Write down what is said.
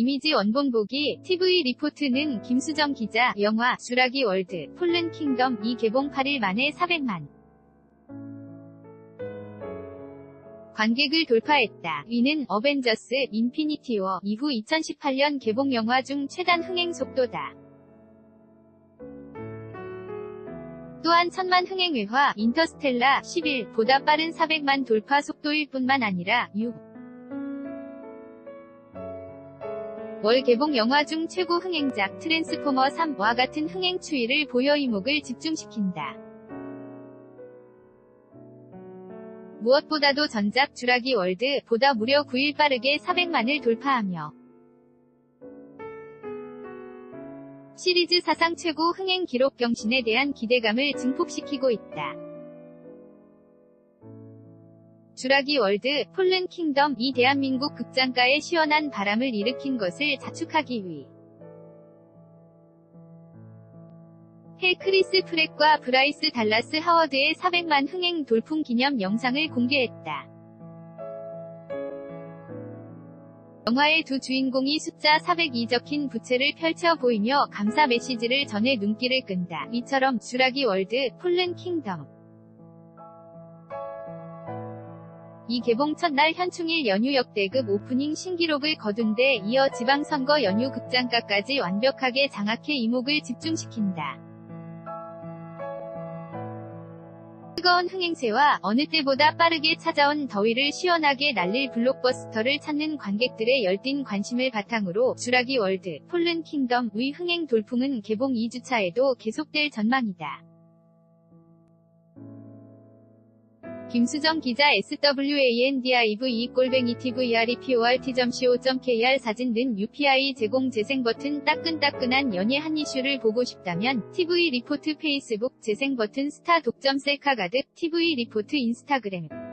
이미지 원본 보기 TV 리포트는 김수정 기자 영화 주라기 월드 폴른 킹덤 이 개봉 8일 만에 400만 관객을 돌파했다. 이는 어벤져스 인피니티 워 이후 2018년 개봉 영화 중 최단 흥행 속도다. 또한 천만 흥행 외화 인터스텔라 11보다 빠른 400만 돌파 속도일 뿐만 아니라 6. 월 개봉 영화 중 최고 흥행작 트랜스포머 3와 같은 흥행 추이를 보여 이목을 집중시킨다. 무엇보다도 전작 주라기 월드 보다 무려 9일 빠르게 400만을 돌파하며 시리즈 사상 최고 흥행 기록 경신에 대한 기대감을 증폭시키고 있다. 주라기 월드, 폴른 킹덤 이 대한민국 극장가에 시원한 바람을 일으킨 것을 자축하기 위해 크리스 프렉과 브라이스 달라스 하워드의 400만 흥행 돌풍 기념 영상을 공개했다. 영화의 두 주인공이 숫자 400이 적힌 부채를 펼쳐 보이며 감사 메시지를 전해 눈길을 끈다. 이처럼 주라기 월드, 폴른 킹덤 이 개봉 첫날 현충일 연휴 역대급 오프닝 신기록을 거둔 데 이어 지방선거 연휴 극장가까지 완벽하게 장악해 이목을 집중시킨다. 뜨거운 흥행세와 어느 때보다 빠르게 찾아온 더위를 시원하게 날릴 블록버스터를 찾는 관객들의 열띤 관심을 바탕으로 주라기 월드, 폴른 킹덤의 흥행 돌풍은 개봉 2주차에도 계속될 전망이다. 김수정 기자 SWANDIV 꼴뱅이 TVREPORT.co.kr 사진 등 UPI 제공 재생 버튼 따끈따끈한 연예 한 이슈를 보고 싶다면 TV 리포트 페이스북 재생 버튼 스타 독점 셀카 가득 TV 리포트 인스타그램